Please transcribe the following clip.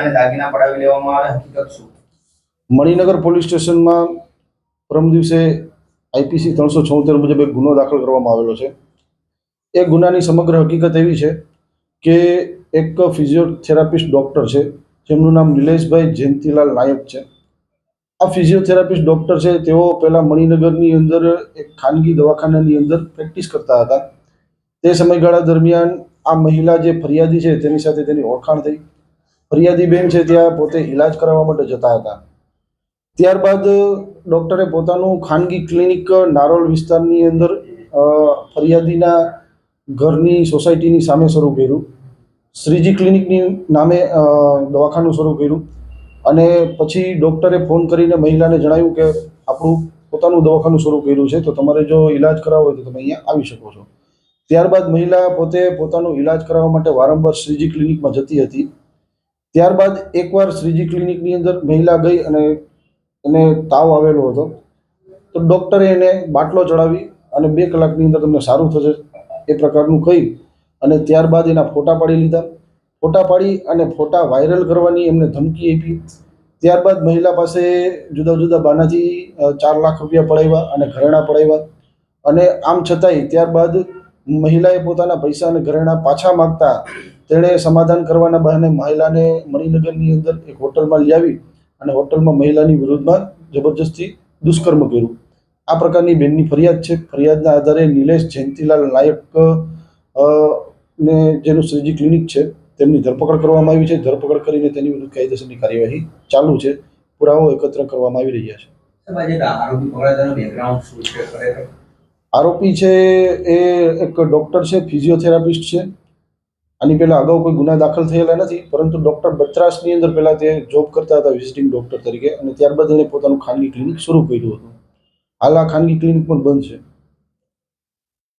અને દાગીના પડાવી લેવામાં હકીકત શું? મણિનગર પોલીસ સ્ટેશનમાં પરમ દિવસે આઈપીસી ત્રણસો છોતેર મુજબ એક ગુનો દાખલ કરવામાં આવેલો છે. એ ગુનાની સમગ્ર હકીકત એવી છે કે એક ફિઝિયોથેરાપિસ્ટ ડૉક્ટર છે, જેમનું નામ નિલેશભાઈ જયંતિલાલ નાયક છે. આ ફિઝિયોથેરાપિસ્ટ ડૉક્ટર છે, તેઓ પહેલાં મણિનગરની અંદર એક ખાનગી દવાખાનાની અંદર પ્રેક્ટિસ કરતા હતા. તે સમયગાળા દરમિયાન આ મહિલા જે ફરિયાદી છે, તેની સાથે તેની ઓળખાણ થઈ. ફરિયાદી બેન છે, ત્યાં પોતે ઇલાજ કરાવવા માટે જતા હતા. ત્યારબાદ, ડૉક્ટરે પોતાનું ખાનગી ક્લિનિક, નારોલ વિસ્તારની અંદર ફરિયાદીના ઘરની સોસાયટીની સામે શરૂ કર્યું. શ્રીજી ક્લિનિકની નામે દવાખાનું શરૂ કર્યું. અને પછી ડૉક્ટરે ફોન કરીને મહિલાને જણાવ્યું કે, આપણું પોતાનું દવાખાનું શરૂ કર્યું છે, તો તમારે જો ઈલાજ કરાવવો હોય તો તમે અહીંયા આવી શકો છો. ત્યારબાદ મહિલા પોતે પોતાનું ઈલાજ કરાવવા માટે વારંવાર શ્રીજી ક્લિનિકમાં જતી હતી. ત્યારબાદ એકવાર શ્રીજી ક્લિનિકની અંદર મહિલા ગઈ અને એને તાવ આવેલો હતો. તો ડૉક્ટરે એને બાટલો ચડાવી અને બે કલાકની અંદર તમને સારું થશે એ પ્રકારનું કહી અને ત્યારબાદ એના ફોટા પાડી લીધા. ફોટા પાડી અને ફોટા વાયરલ કરવાની એમને ધમકી આપી. ત્યારબાદ મહિલા પાસે જુદા જુદા બાનાથી ચાર લાખ રૂપિયા પડાવ્યા અને ઘરેણાં પડાવ્યા. અને આમ છતાંય ત્યારબાદ મહિલાએ પોતાના પૈસા અને ઘરેણાં પાછા માગતા તેણે સમાધાન કરવાના બહાને મહિલાને મણિનગરની અંદર એક હોટલમાં લઈ આવી અને હોટલમાં મહિલાની વિરુદ્ધમાં જબરજસ્તી દુષ્કર્મ કર્યું. આ પ્રકારની બેનની ફરિયાદ છે. ફરિયાદના આધારે નિલેશ જયંતિલાલ નાયક ને જેનું શ્રીજી ક્લિનિક છે, તેમની ધરપકડ કરવામાં આવી છે. ધરપકડ કરીને તેની વિરુદ્ધ કાયદેસરની કાર્યવાહી ચાલુ છે. પુરાવો એકત્ર કરવામાં આવી રહ્યા છે. આરોપી છે એ એક ડૉક્ટર છે ફિઝિયોથેરાપિસ્ટ છે. આની પહેલાં અગાઉ કોઈ ગુના દાખલ થયેલા નથી, પરંતુ ડૉક્ટર બત્રાસની અંદર પહેલાં તે જોબ કરતા હતા વિઝિટિંગ ડૉક્ટર તરીકે અને ત્યારબાદ એણે પોતાનું ખાનગી ક્લિનિક શરૂ કર્યું હતું. હાલ આ ખાનગી ક્લિનિક પણ બંધ છે.